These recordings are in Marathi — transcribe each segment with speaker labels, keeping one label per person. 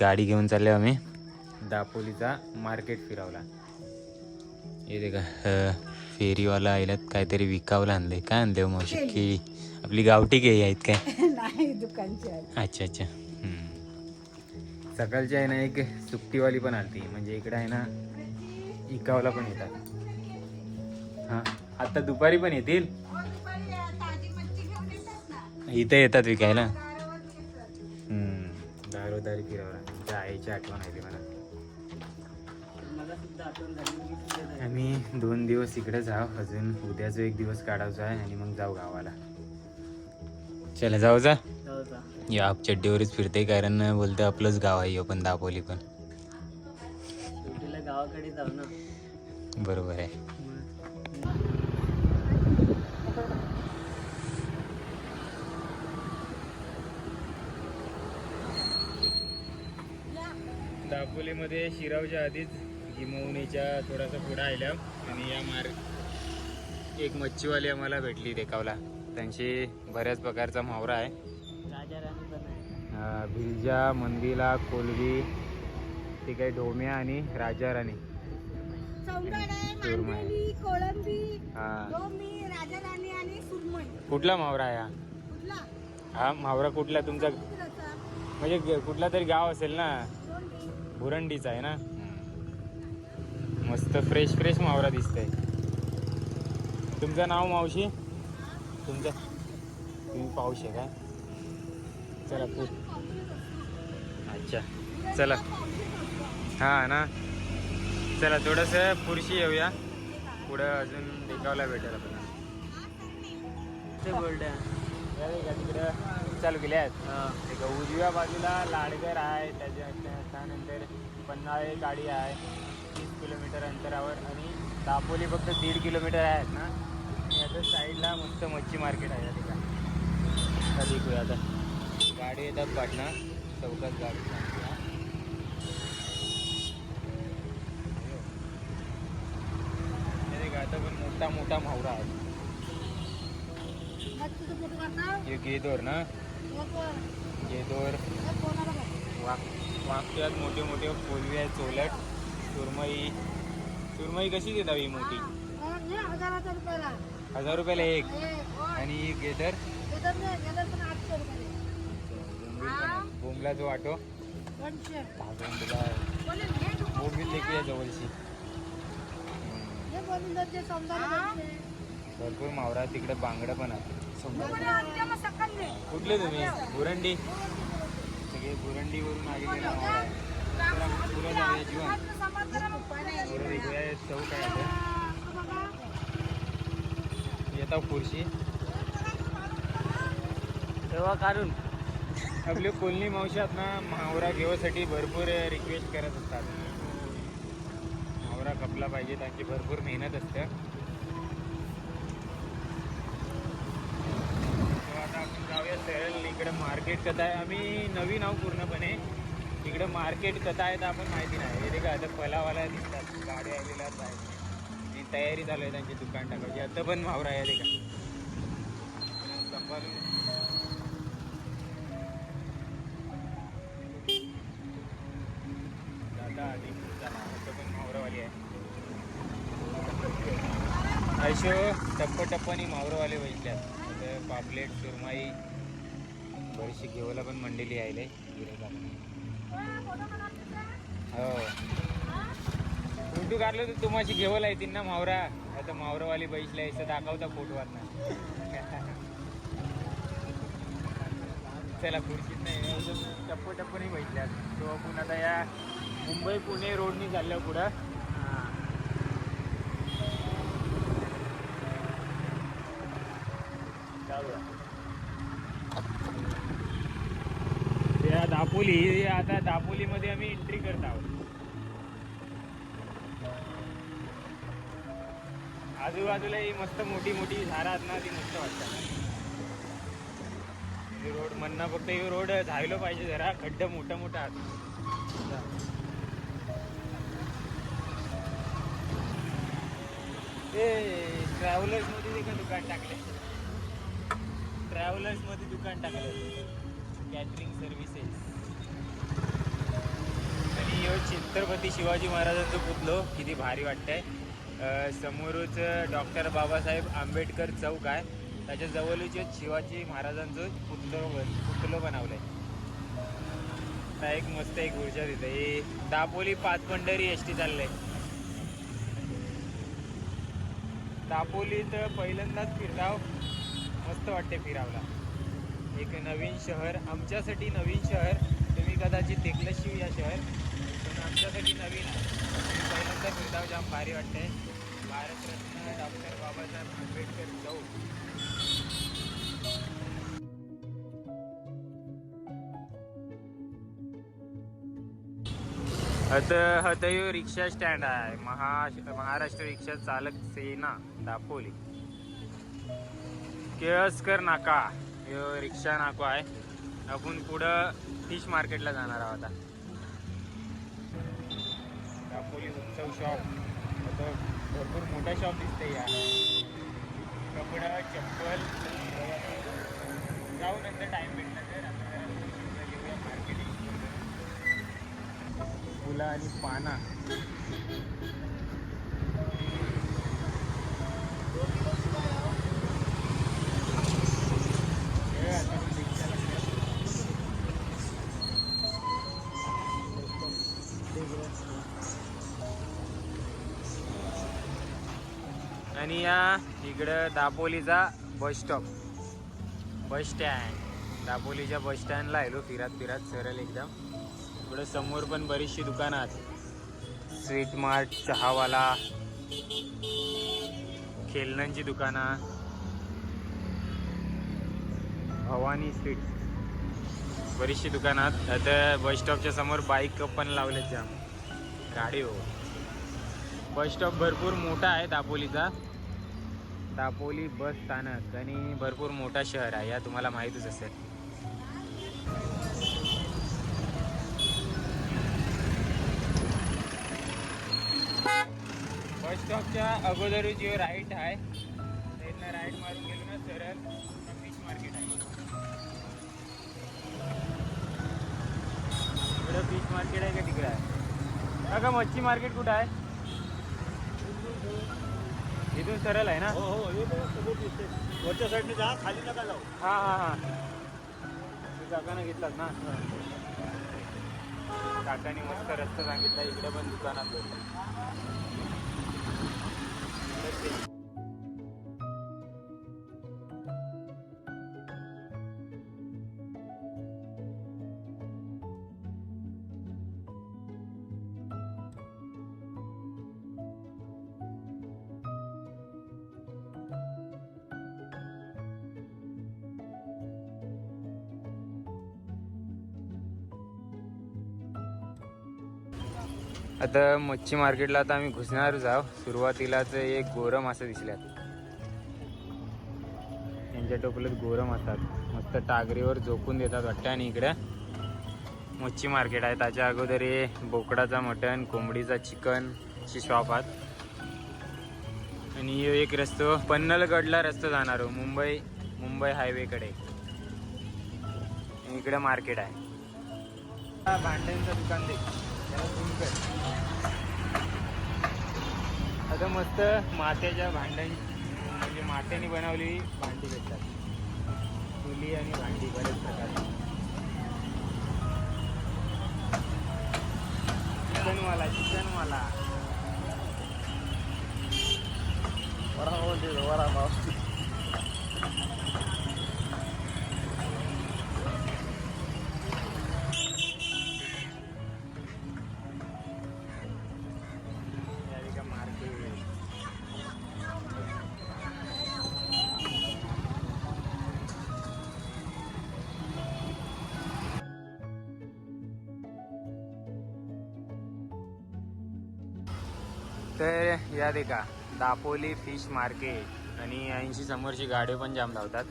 Speaker 1: गाडी घेऊन चाललो आम्ही. दापोलीचा मार्केट फिरवला. हे का फेरीवाला आयलात काहीतरी विकावला आणलंय. काय आणलंय हो मावशी? केळी. आपली गावठी केळी आहेत काय?
Speaker 2: नाही दुकानची आहे
Speaker 1: अच्छा अच्छा. हम्म. सकाळची आहे ना एक सुट्टीवाली पण आलती. म्हणजे इकडे आहे ना इकावला पण येतात. हा आता दुपारी पण येतील? इथे येतात विकायला. दारोदारी फिरवला त्या आईची आठवण आहे ती मला. आम्ही दोन दिवस इकडे जाऊ. अजून उद्याचा एक दिवस काढायचा आहे आणि मग जाऊ गावाला. चला जाऊ जा. या आप चड्डीवरच फिरते कारण बोलते आपलंच गाव आहे पण दापोली पण.
Speaker 3: गावाकडे जाऊ ना.
Speaker 1: बरोबर आहे. दापोलीमध्ये शिरावच्या आधीच हिमवणीच्या थोडासा पुढं आल्या आणि या मार्ग एक मच्छीवाली आम्हाला भेटली देखावला. त्यांची बऱ्याच प्रकारचा मावरा आहे.
Speaker 3: राजा
Speaker 1: अं, भिलजा मंदिला कोलवी ते काही ढोम्या आणि राजा राणी. हा. कुठला मावरा आहे हा? हा मावरा कुठला तुमचा? म्हणजे कुठला तरी गाव असेल ना?
Speaker 2: दोंडी.
Speaker 1: बुरंडीचा आहे ना? मस्त फ्रेश फ्रेश मावरा दिसतंय. तुमचं नाव मावशी? तुमचं? तुम्ही पाऊस आहे का? चला पु अच्छा चला. हा ना? चला थोडंसं पुरशी येऊया. पुढं अजून देखावला भेटेल का तिकडं? चालू केले आहेत. एक उजव्या बाजूला लाडगर आहे त्याच्या त्या- त्यानंतर पन्हाळे गाडी आहे तीस किलोमीटर अंतरावर आणि दापोली फक्त दीड किलोमीटर आहेत ना. आणि आता साईडला मस्त मच्छी मार्केट आहे या ठिकाणी. आता देखूया आता. गाडी येतात पाटणा चौकात गाडी आता पण मोठा मोठा मावरा आहे. हे गेदोर ना.
Speaker 2: बघ.
Speaker 1: वाक वाक्यात मोठे मोठे कोलवी आहेत चोलट सुरमई सुरमई कशी देता ही मोठी. हजार रुपयाला एक. आणि गेदर. बोंबला जो वाटो. बोंबला देखील आहे जवळची. भरपूर मावरा तिकडे बांगडं पण आहे कुठले तुम्ही? बुरंडी. सगळे बुरंडीवरून पुढं जाऊया जीवन. चौक आहे. आता. येता खुर्शी
Speaker 3: तेव्हा काढून.
Speaker 1: आपले कोलनी मावशात ना मावरा घेवासाठी भरपूर रिक्वेस्ट करत असतात. मावरा कपला पाहिजे त्यांची भरपूर मेहनत असते तेव्हा आता आपण जाऊया सरळ इकडे मार्केट कथा आहे. आम्ही नवीन आहोत पूर्णपणे. इकडं मार्केट कथा आहे तर आपण माहिती नाही. हे का आता फलावाला दिसतात. गाड्या आलेल्या आहेत आणि तयारी चालू आहे त्यांची दुकान टाकायची. आता पण भावरा आहे ते का संभाळून दादा आधी आता पण मावरावाली आहे. ऐशो टप्प टप्पानी मावरवाले बघितल्यात पापलेट सुरमाई बरीचशी घेवला पण मंडळी आले हो. फोटो तर तुम्हाशी घेवला येतील ना मावरा? आता मावरावाली बैसला असं दाखवता फोटो ना चला खुर्शीत नाही टप्प टप्पही बैठल्या तो आपण आता या मुंबई पुणे रोडनी चालल्या पुढं जाऊया या दापोली आता दापोलीमध्ये आम्ही एंट्री करत आहोत. आजूबाजूला ही मस्त मोठी मोठी झाडं आहेत ना ती मस्त वाटतात. हे रोड म्हणणं फक्त हे रोड झायलो पाहिजे जरा खड्डे मोठा मोठा ते ट्रॅव्हलर्समध्ये ते का दुकान टाकले ट्रॅव्हलर्समध्ये दुकान टाकलं कॅटरिंग सर्व्हिसेस छत्रपती शिवाजी महाराजांचं पुतलो. किती भारी वाटतंय. समोरच डॉक्टर बाबासाहेब आंबेडकर चौक आहे. त्याच्या जवळच शिवाजी महाराजांचं पुतलो पुतलो बनवलंय. आता एक मस्त एक ऊर्जा तिथे. हे दापोली पाच पंढरी एस टी चाललंय. दापोलीत पहिल्यांदाच फिरताव मस्त वाटते फिरावला एक नवीन शहर. आमच्यासाठी नवीन शहर. तुम्ही कदाचित देखलं शिव या शहर. आमच्यासाठी नवीन आहे. पहिल्यांदा फिरताव जाम भारी वाटते भारतरत्न डॉक्टर बाबासाहेब आंबेडकर चौक हत हतयू रिक्षा स्टँड आहे. महा महाराष्ट्र रिक्षा चालक सेना दापोली. केळसकर नाका. ह्यो रिक्षा नाको आहे. आपण पुढं फिश मार्केटला जाणार आहोत आता. दापोली उत्सव शॉप आता भरपूर मोठा शॉप दिसते या कपडा चप्पल जाऊ नंतर टाईम भेटला तर. आता घेऊया मार्केटिंग फुलं आणि पाना. इकडं दापोलीचा बस स्टॉप बस स्टँड दापोलीच्या बस स्टँडला आलो फिरत फिरत सरळ एकदम. इकडं समोर पण बरीचशी दुकानं आहेत. स्वीट मार्ट चहावाला खेळण्यांची दुकानं. भवानी स्वीट. बरीचशी दुकानं आहेत. आता बस स्टॉपच्या समोर बाईक पण लावलेत जाम. गाडी हो. बस स्टॉप भरपूर मोठा आहे दापोलीचा. दापोली बस स्थानक आणि भरपूर मोठा शहर आहे या तुम्हाला माहीतच असेल. बस स्टॉपच्या अगोदर जी राईट आहे त्यांना राईट मारून गेलो ना सरळ फिश मार्केट आहे. इकडं फिश मार्केट आहे का तिकडं? आहे का मच्छी मार्केट कुठं आहे? इथून सरळ आहे ना?
Speaker 4: हो हो हे बघ, दिसतंय. वरच्या साईडने जा खाली नका जाऊ.
Speaker 1: हा हा हा. काकाने घेतलात ना? काकाने मस्त रस्ता सांगितला इकडे पण दुकानात आता मच्छी मार्केटला आता आम्ही घुसणारच आहोत सुरुवातीलाच एक गोरम असं दिसल्यात. यांच्या टोपल्यात गोरम असतात. मस्त टागरीवर झोपून देतात वाटतं. आणि इकडे मच्छी मार्केट आहे. त्याच्या अगोदर हे बोकडाचा मटण कोंबडीचा चिकन ची शॉप आहेत. आणि हे एक रस्तो पन्नलगडला रस्तो जाणार हो मुंबई मुंबई हायवेकडे इकडे मार्केट आहे. भांड्यांचं दुकान देख. आता मस्त मात्याच्या भांड्यां म्हणजे मात्याने बनवलेली भांडी भेटतात. चुली आणि भांडी बरेच प्रकारची चिकनवाला चिकनवाला.
Speaker 4: वरा पाव दे वरा
Speaker 1: भाऊ तर या का दापोली फिश मार्केट. आणि ऐंशी समोरची गाडी पण जाम धावतात.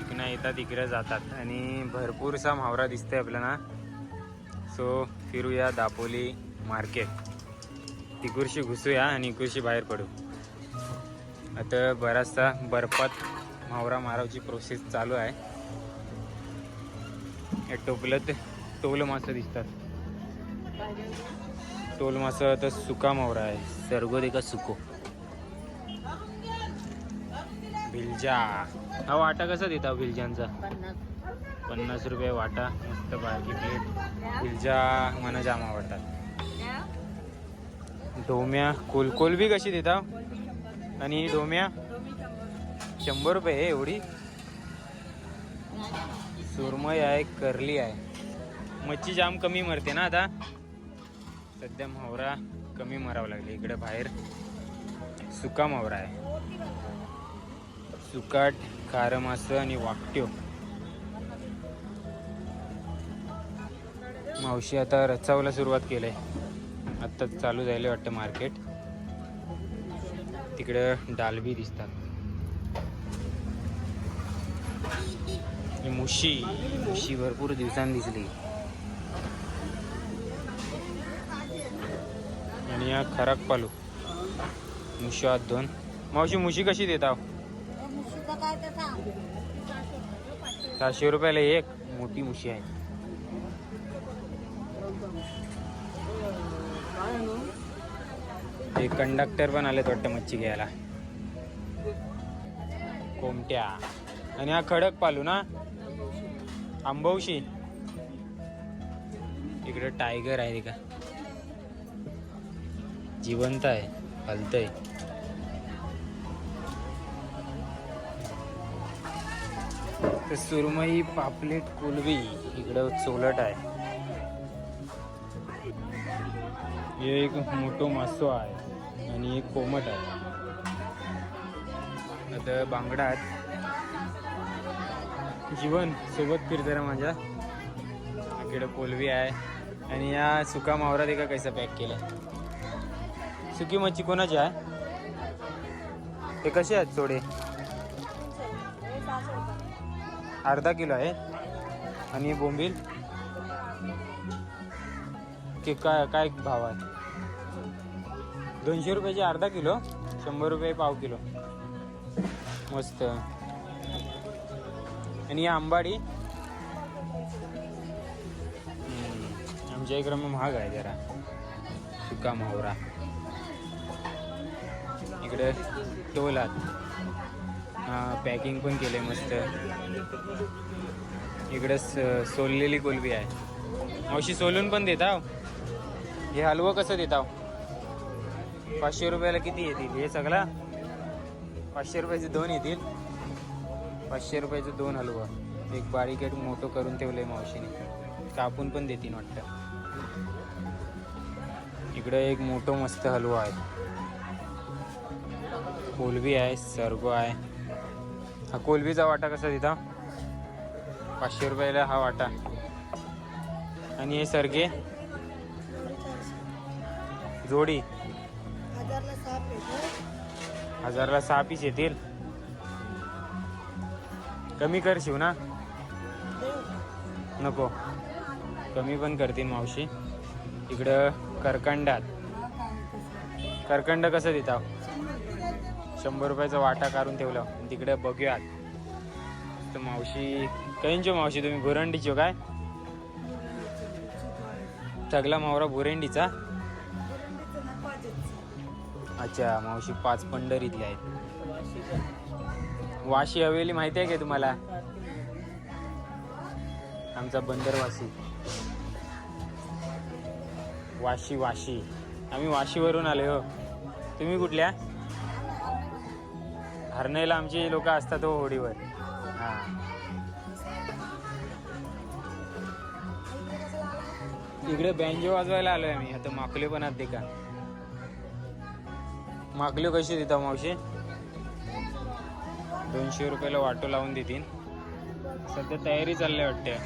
Speaker 1: इकडनं येतात इकडे जातात. आणि भरपूरसा म्हावरा दिसतोय आपल्याला. सो फिरूया दापोली मार्केट. तिकुरशी घुसूया आणि इकुरशी बाहेर पडू. आता बराचसा बर्फात म्हावरा मारावची प्रोसेस चालू आहे. या टोपल्यात टोल मासं दिसतात. टोल मासा तर सुका मावरा आहे. सरगो दे का सुको भिलजा. हा वाटा कसा देता भिलजांचा
Speaker 3: पन्नास.
Speaker 1: रुपये वाटा मस्त बारकी प्लेट. भिलजा मला जाम आवडतात डोम्या कोल कोलबी कशी देता आणि ही डोम्या? शंभर रुपये आहे एवढी? सुरमई आहे करली आहे. मच्छी जाम कमी मरते ना आता. सध्या मावरा कमी मरावं लागले. इकडे बाहेर सुका मावरा आहे. सुकाट खारं मासं आणि वाकट्यो. मावशी आता रचावला सुरुवात केलंय. आत्ता चालू झाले वाटतं मार्केट. तिकडं डालबी दिसतात. मुशी. मुशी भरपूर दिवसांनी दिसली. आणि या खराक पालू. मुशी हात दोन मावशी मुशी कशी देता सहाशे रुपयाला एक. मोठी मुशी आहे. एक कंडक्टर पण आलेत वाटतं मच्छी घ्यायला. कोमट्या. आणि हा खडक पालू ना? आंबवशी. इकडे टायगर आहे का जिवंत आहे हलतंय तर सुरमई पापलेट कोलवी इकडं चोलट आहे. हे एक मोठो मासो आहे आणि एक कोमट आहे. आता बांगडा आहेत जीवन सोबत फिरताना माझ्या. इकडे कोलवी आहे आणि या सुका मावरात एका कैसा पॅक केला सुकी मच्छी कोणाची आहे? ते कसे आहेत सोडे अर्धा किलो आहे. आणि बोंबील? की काय काय भाव आहे? दोनशे रुपयाचे अर्धा किलो शंभर रुपये पाव किलो. मस्त. आणि आंबाडी? आमच्या इकडं मग महाग आहे जरा. सुका मावरा इकडे टोलात हा पॅकिंग पण केले मस्त. इकडे स- सोललेली कोलबी आहे. मावशी सोलून पण देता हो. हे. हलवं कसं देता हो? पाचशे रुपयाला किती येतील? हे सगळा? पाचशे रुपयाचे दोन येतील. पाचशे रुपयाचे दोन हलवा. एक बारीकेट मोठं करून ठेवलंय मावशीने. कापून पण देतील वाटतं. इकडं एक मोठं मस्त हलवा आहे. कोलबी आहे सरगो आहे. हा कोलबीचा वाटा कसा तिथं? पाचशे रुपयाला हा वाटा. आणि हे सरगे? जोडी?
Speaker 2: हजारला सहा
Speaker 1: हजारला सहा पीस येतील. कमी कर शिव ना? नको. कमी पण करतील मावशी. इकडं करकंडात. करकंड कसं देता? शंभर रुपयाचा वाटा काढून ठेवला. तिकडे बघूयात. तर मावशी कैंचो मावशी तुम्ही भुरंडीचो हो काय? सगला मावरा भुरंडीचा? अच्छा मावशी पाच पंढरीतले आहेत. वाशी हवेली माहिती आहे का तुम्हाला? आमचा बंदरवासी. वाशी वाशी. आम्ही वाशीवरून आले हो. तुम्ही कुठल्या? हरणेला आमची लोक असतात हो होडीवर. हा. इकडे बँजो वाजवायला आलोय आम्ही. आता माकले पण आहात का माकले कशी देता मावशी? दोनशे रुपयाला वाटो लावून देतील. सध्या तयारी चालली वाटते.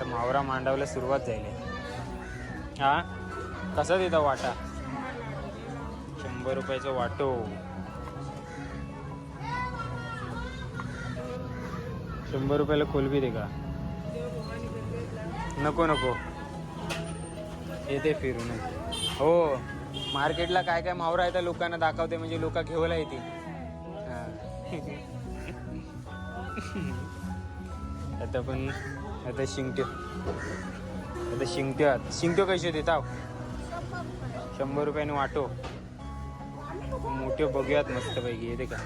Speaker 1: तर मावरा मांडावला सुरुवात झाली. हा? कसा देता वाटा? शंभर रुपयाचा वाटो. शंभर रुपयाला कोलबी दे का? नको नको. येते फिरून. हो मार्केटला काय काय मावरा आहे त्या लोकांना दाखवते म्हणजे लोक घेऊला येते आता पण आता शिंगटे आता शिंकट्या शिंगट्यो कसे देता शंभर रुपयाने वाटो. मोठे बघूयात मस्त पैकी येते का?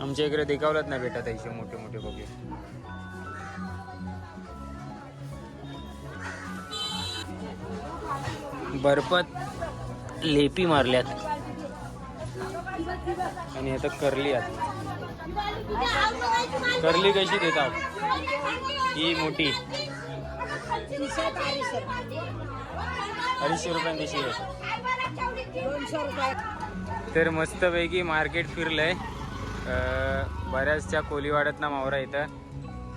Speaker 1: आमच्या इकडे देखावलंच नाही भेटत ऐसे मोठे मोठे बघे बर्फात लेपी मारल्यात. आणि आता करली आहेत करली कशी देतात ही मोठी. अडीचशे रुपयांनी दिशी आहे. तर मस्तपैकी मार्केट फिरलंय. बऱ्याचशा कोलीवाड्यातनं मावरा इथं.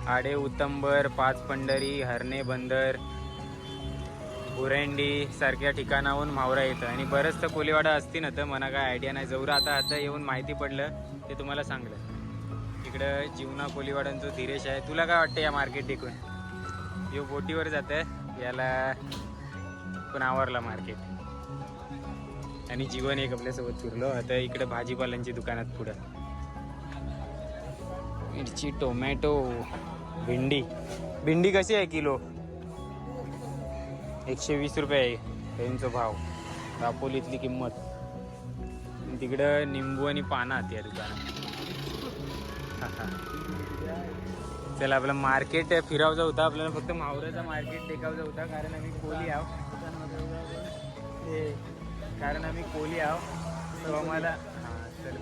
Speaker 1: आडे उतंबर पाच पंढरी हरणे बंदर उरेंडी सारख्या ठिकाणाहून मावरा येतं. आणि बरंचसं कोलीवाडा असती ना तर मला काय आयडिया नाही. जवळ आता आता येऊन माहिती पडलं ते तुम्हाला सांगलं. इकडं जीवना कोलीवाड्यांचं धीरेश आहे. तुला काय वाटतं या मार्केट टिकून? यो बोटीवर जातं याला पण आवरला मार्केट आणि जीवन एक आपल्यासोबत फिरलो. आता इकडे भाजीपाल्यांची दुकानात पुढं. मिरची टोमॅटो भेंडी. भेंडी कशी आहे किलो? एकशे वीस रुपये आहे. त्यांचा भाव. दापोलीतली किंमत. तिकडं निंबू आणि पानात या दुकानात. चला आपलं मार्केट फिरावचा होता आपल्याला फक्त मावऱ्याचा मार्केट टेकावचा होता कारण आम्ही कोली आहो ते कारण आम्ही कोली आहो सो आम्हाला हां चल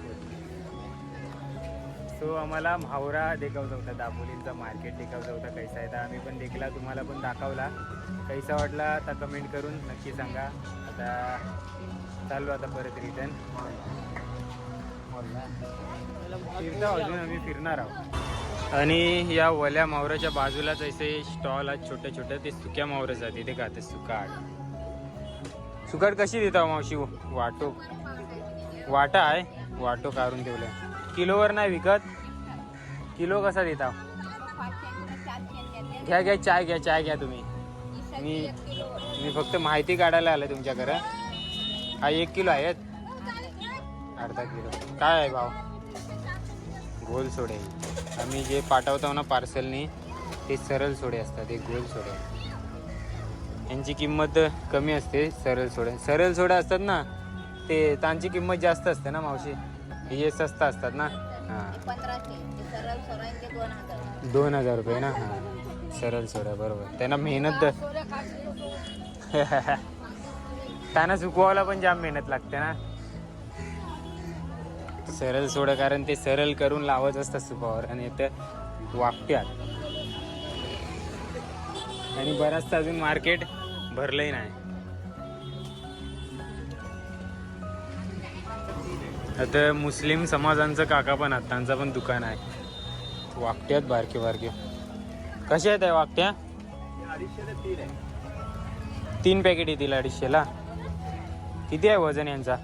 Speaker 1: सो आम्हाला मावरा देखावचा होता दापोलींचा मार्केट देखावचा होता कैसा आहे तर आम्ही पण देखला तुम्हाला पण दाखवला. कैसा वाटला आता कमेंट करून नक्की सांगा. आता चालू आता परत रिटर्न फिरता अजून आम्ही फिरणार आहोत. आणि या वल्या मावऱ्याच्या बाजूलाच असे स्टॉल आहेत छोट्या छोट्या ते सुक्या मावऱ्या जाते का खाते सुकाड सुकाड कशी देता हो मावशी? वाटो. वाटा आहे. वाटो काढून ठेवलं किलोवर नाही विकत? किलो कसा देता? घ्या घ्या चाय घ्या चाय घ्या तुम्ही. मी मी फक्त माहिती काढायला आलं तुमच्याकडं. हा एक किलो आहेत. अर्धा किलो. काय आहे भाव? गोल सोडे. आम्ही जे पाठवतो ना पार्सलनी ते सरळ सोडे असतात एक गोल सोडे. यांची किंमत कमी असते सरळ सोडे. सरळ सोडे असतात ना ते त्यांची किंमत जास्त असते ना मावशी? हे स्वस्त असतात ना? हां.
Speaker 2: दोन हजार.
Speaker 1: रुपये ना? हां. सरळ सोडा बरोबर. त्यांना मेहनत त्यांना सुकवायला पण जाम मेहनत लागते ना? सरळ सोडं कारण ते सरळ करून लावत असतात सुपावर आणि ते वागत्यात. आणि बराचसा अजून मार्केट भरलंही नाही. आता मुस्लिम समाजांचं काका पण आहेत त्यांचं पण दुकान आहे. वाकट्यात बारके बारके. कसे आहेत वाकट्या
Speaker 4: तीन
Speaker 1: पॅकेट येतील अडीचशेला. किती आहे वजन यांचा?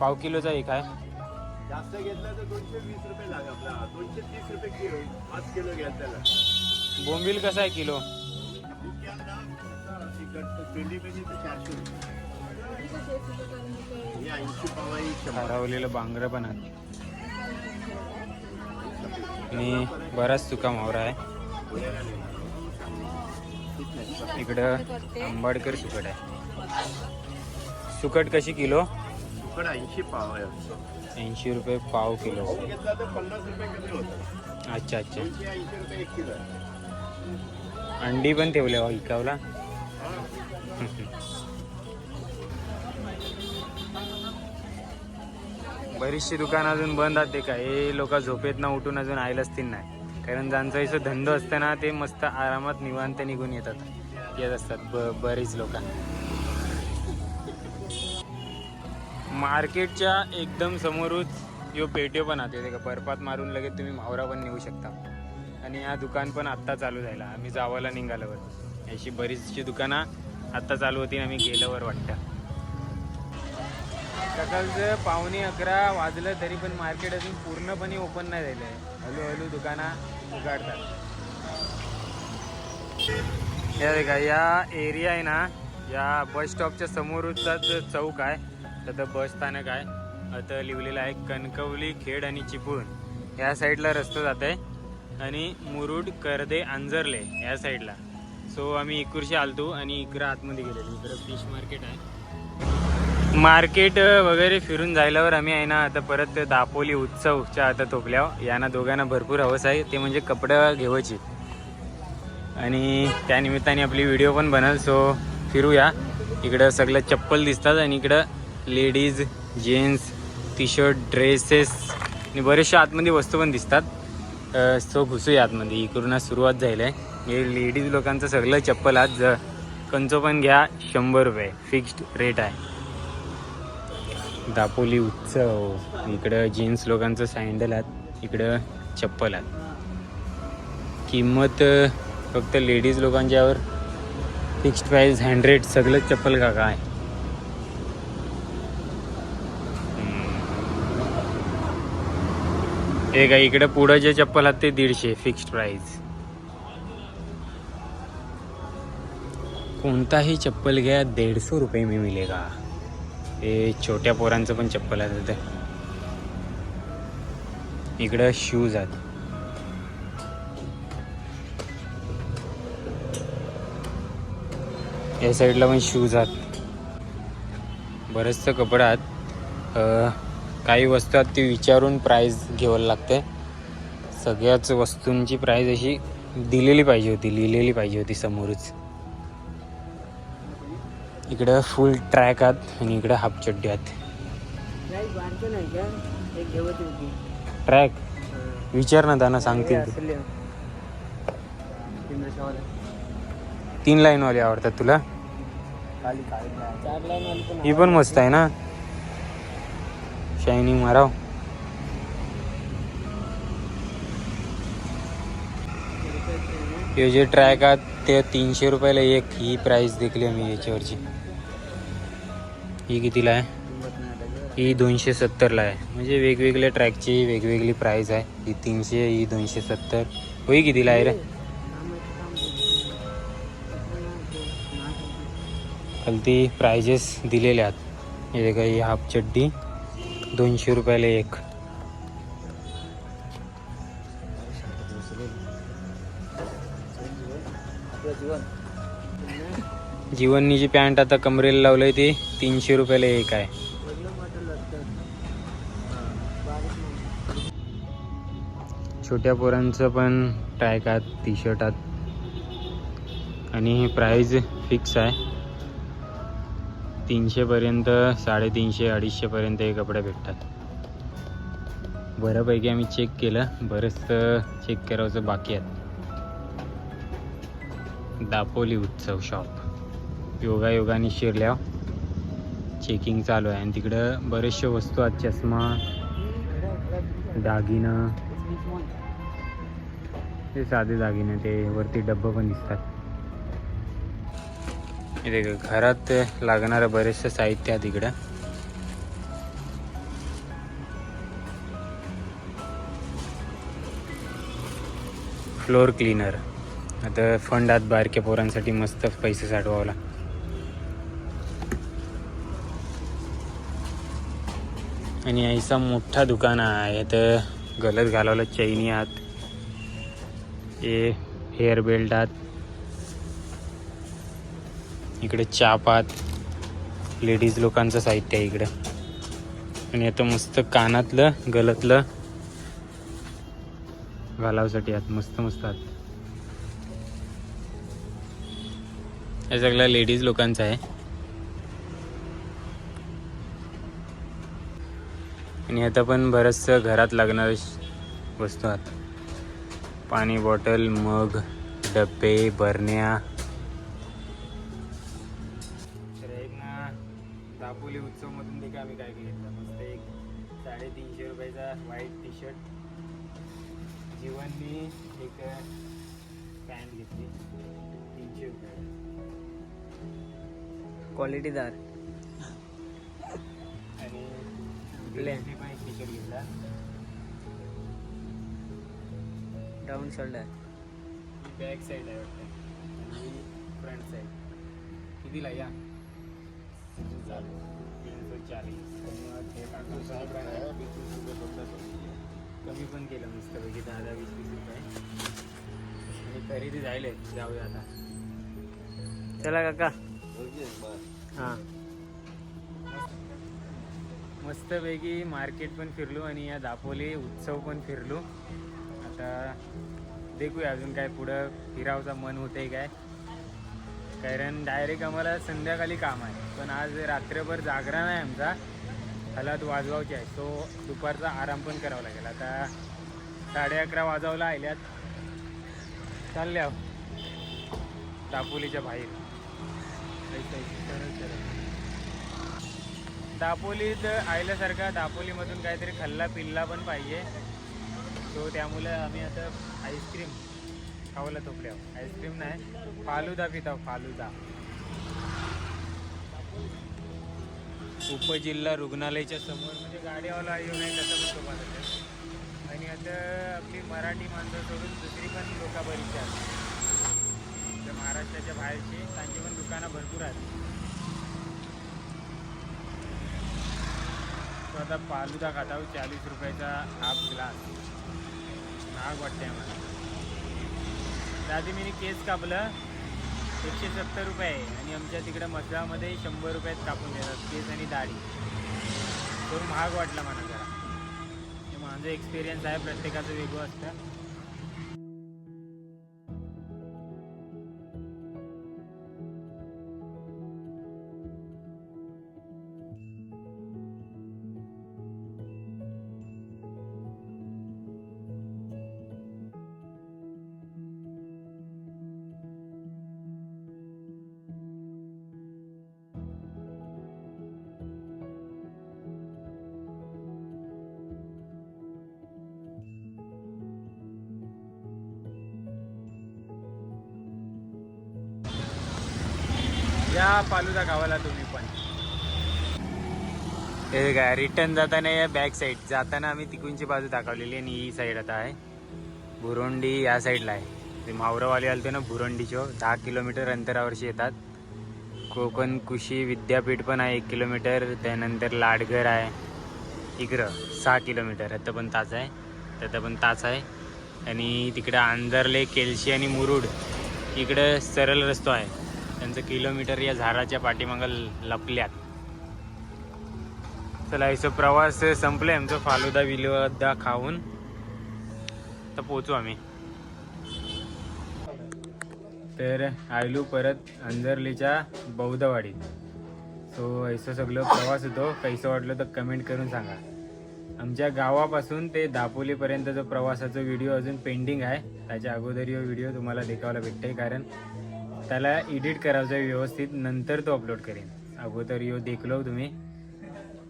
Speaker 1: पाव किलोचा एक आहे.
Speaker 4: जास्त घेतला तर दोनशे वीस रुपये लाग आपला. दोनशे तीस रुपये किलो पाच किलो घ्या त्याला.
Speaker 1: बोंबील कसा आहे किलो? हरवलेलं बांगर पण आहे. आणि बराच तुका मावरा आहे. इकडं आंबाडकर सुकट आहे. सुकट कशी किलो?
Speaker 4: इकडं ऐंशी पाव आहे
Speaker 1: ऐंशी रुपये पाव किलो.
Speaker 4: घेतला तर पन्नास रुपये किलो होतं
Speaker 1: अच्छा अच्छा.
Speaker 4: ऐंशी रुपये एक किलो आहे
Speaker 1: अंडी पण ठेवल्या हो इकावला. बरीचशी दुकानं अजून बंद आहेत ते काय. हे लोक झोपेत ना उठून अजून आयला असतील नाही. कारण ज्यांचा इथं धंदो असतं ना ते मस्त आरामात निवांत निघून येतात. येत असतात ब बरीच लोक. मार्केटच्या एकदम समोरच यो पेट्यो पण आहे ते का बर्फात मारून लगेच तुम्ही मावरा पण नेऊ शकता. आणि हा दुकान पण आत्ता चालू झाला आम्ही जावाला निघाल्यावर. अशी बरीचशी दुकानं आत्ता चालू होती आणि आम्ही गेल्यावर वाटतं. सकाळचं पावणे अकरा वाजलं तरी पण मार्केट अजून पूर्णपणे ओपन नाही झालं आहे. हळूहळू दुकानं उघडतात. या देखा या एरिया आहे ना या बस स्टॉपच्या समोरचाच चौक आहे. तर बस स्थानक आहे. आता लिहिलेलं आहे कणकवली खेड आणि चिपळूण. ह्या साईडला रस्ता जात आहे आणि मुरुड करदे आंजरले या साईडला. सो आम्ही इकडशी आलतो आणि इकडं आतमध्ये गेलेलो. इकडं फिश मार्केट आहे. मार्केट वगैरे फिरून जायल्यावर आम्ही आहे ना आता परत दापोली उत्सवच्या आता थोपल्यावर. यांना दोघांना भरपूर हवस आहे. ते म्हणजे कपडं घेवायची. आणि त्यानिमित्ताने आपली व्हिडिओ पण बनल. सो फिरूया. इकडं सगळं चप्पल दिसतात आणि इकडं ladies gents T shirt dresses आणि बरेचशा आतमध्ये वस्तू पण दिसतात. सो घुसूया आतमध्ये. इकडून सुरुवात झाली आहे. हे लेडीज लोकांचं सगळं चप्पल आज ज- कंचो पण घ्या शंभर रुपये. फिक्स्ड रेट आहे. दापोली उत्सव. इकडं जीन्स लोकांचं सँडल आहात इकडं चप्पल आहेत किंमत फक्त लेडीज लोकांच्यावर फिक्स्ड प्राईस हंड्रेड. सगळं चप्पल का काय ते काय इकडे पुढं जे चप्पल आहेत ते दीडशे फिक्स्ड प्राईस कोणताही चप्पल घ्या दीडशे रुपये मी मिलेगा. ते छोट्या पोरांचं पण चप्पल आहे ते इकडं शूज आहेत. या साईडला पण शूज आहेत. बरेचसं कपडा आहेत. काही वस्तू आहेत ती विचारून प्राईस घ्यावं लागते. सगळ्याच वस्तूंची प्राईस अशी दिलेली पाहिजे होती लिहिलेली पाहिजे होती समोरच. इकडं फुल ट्रॅक आहात आणि इकडं हाफ चड्डी आहेत. ट्रॅक विचार ना त्यांना सांगतील तीन लाईनवाले आवडतात तुला? ही पण मस्त आहे ना? शायनिंग माराव. हे जे ट्रॅक आहेत ते तीनशे रुपयाला एक. ही प्राईस देखली मी याच्यावरची. ही कितीला आहे? ही दोनशे सत्तरला आहे. म्हणजे वेगवेगळ्या ट्रॅकची वेगवेगळी प्राईज आहे. ही तीनशे ही दोनशे सत्तर. होई कितीला आहे रे? खालती प्राइजेस दिलेले आहेत. हे काही हाफ चड्डी. दोनशे रुपयाला एक. जीवननी जी पॅन्ट आता कमरेला लावलंय ते तीनशे रुपयाला एक आहे. छोट्या पोरांचं पण ट्रॅक आहेत टी शर्ट आहेत आणि प्राईज फिक्स आहे. तीनशेपर्यंत साडेतीनशे अडीचशेपर्यंत हे कपडे भेटतात. बऱ्यापैकी आम्ही चेक केलं. बरंचसं चेक करायचं बाकी आहेत. दापोली उत्सव शॉप योगा योगाने शिरल्या. चेकिंग चालू आहे. आणि तिकडं बरेचशा वस्तू आहेत. चष्मा दागिनं. ते साधे दागिने. ते वरती डब्बे पण दिसतात. इथे घरात लागणारं बरेचसं साहित्य आहे तिकडं. फ्लोअर क्लीनर आता फंड आत बारक्या पोरांसाठी मस्त पैसे साठवावला आणि ऐसा मोठा दुकान आहे. तर गलत घालवलं चैनी आत हे हेअर बेल्ट आत. इकडे चाप लेडीज लोकांचं साहित्य आहे इकडं. आणि आता मस्त कानातलं गलतलं घालावसाठी आत मस्त मस्त आत हे सगळं लेडीज लोकांचं आहे. आणि आता पण बरंचसं घरात लागणारे वस्तू आहेत. पाणी बॉटल मग डब्बे बरण्या व्हाईट टी शर्ट जीवननी एक पॅन्ट घेतली. तीनशे रुपये.
Speaker 3: क्वालिटीदार
Speaker 1: आणि पण एक टी शर्ट घेतला.
Speaker 3: डाऊन शोल्डर
Speaker 1: ही बॅक साईड आहे वाटतं. आणि फ्रंट साईड कितीला या? तीनशे चाळीस हे टाकून सहा कमी पण केलं मस्तपैकी दहा दहा वीस वीस रुपये आणि खरेदी झाले जाऊया आता चला काका. हां. मस्तपैकी मार्केट पण फिरलो आणि या दापोली उत्सव पण फिरलो. आता देखूया अजून काय पुढं फिरावचा मन होतंय काय. कारण डायरेक्ट आम्हाला संध्याकाळी काम आहे. पण आज रात्रभर जागरण आहे आमचा. हलात वाजवायची आहे. तो दुपारचा आराम पण करावा लागेल. आता साडे अकरा वाजवला आल्यात चालल्या दापोलीच्या बाहेर. दापोलीत आयल्यासारखा दापोलीमधून काहीतरी खाल्ला पिल्ला पण पाहिजे. सो त्यामुळे आम्ही आता आईस्क्रीम खावला थोपल्या आईस्क्रीम नाही फालुदा पिता फालुदा. उपजिल्हा रुग्णालयाच्या समोर म्हणजे गाडीवाला येऊ नये तसं पण तुम्हाला आणि आता आपली मराठी माणसं सोडून दुसरी पण लोका बरीच आहेत. तर महाराष्ट्राच्या बाहेरची त्यांची पण दुकानं भरपूर आहेत. तो आता फालुदा खाता चाळीस रुपयाचा हाफ ग्लास महाग वाटते आम्हाला आधी मी केस कापलं. एकशे सत्तर रुपये आहे. आणि आमच्या तिकडं मसळामध्ये शंभर रुपयात कापून देतात. केस आणि दाढी. तो महाग वाटला मला जरा. माझं एक्सपिरियन्स आहे. प्रत्येकाचं वेगळं असतं. फालुदा गावाला तुम्ही पण. हे काय रिटर्न जाताना या बॅक साईड जाताना आम्ही तिकुंची बाजू दाखवलेली आणि ही साईड आता आहे. बुरोंडी या साईडला आहे. ते मावरवाले आलते ना बुरोंडीचो दहा किलोमीटर अंतरावरशी येतात. कोकण कृषी विद्यापीठ पण आहे एक किलोमीटर. त्यानंतर लाडघर आहे. इकडं सहा किलोमीटर. आता पण ताच आहे. त्याचा पण ताच आहे. आणि तिकडं आंजरले केलशी आणि मुरुड. इकडं सरळ रस्तो आहे. त्यांचं किलोमीटर या झाडाच्या पाठीमागं लपल्यात. चला याचा प्रवास संपलाय. आमचा फालुदा विलुदा खाऊन तर पोचू आम्ही. तर आयलू परत अंजर्लीच्या बौद्धवाडीत. सो ऐसं सगळं प्रवास होतो. कैसं वाटलं तर कमेंट करून सांगा. आमच्या गावापासून ते दापोलीपर्यंत जो प्रवासाचा व्हिडिओ अजून पेंडिंग आहे. त्याच्या अगोदर यो व्हिडिओ तुम्हाला देखावायला भेटते कारण त्याला एडिट करायचं आहे व्यवस्थित नंतर तो अपलोड करेन. अगोदर यो देखलो तुम्ही.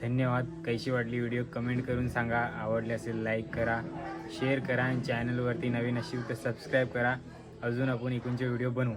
Speaker 1: धन्यवाद. कशी वाटली व्हिडिओ कमेंट करून सांगा. आवडले असेल लाईक करा. शेअर करा. आणि चॅनलवरती नवीन असेल तर सबस्क्राईब करा. अजून आपण इकडचे व्हिडिओ बनवू.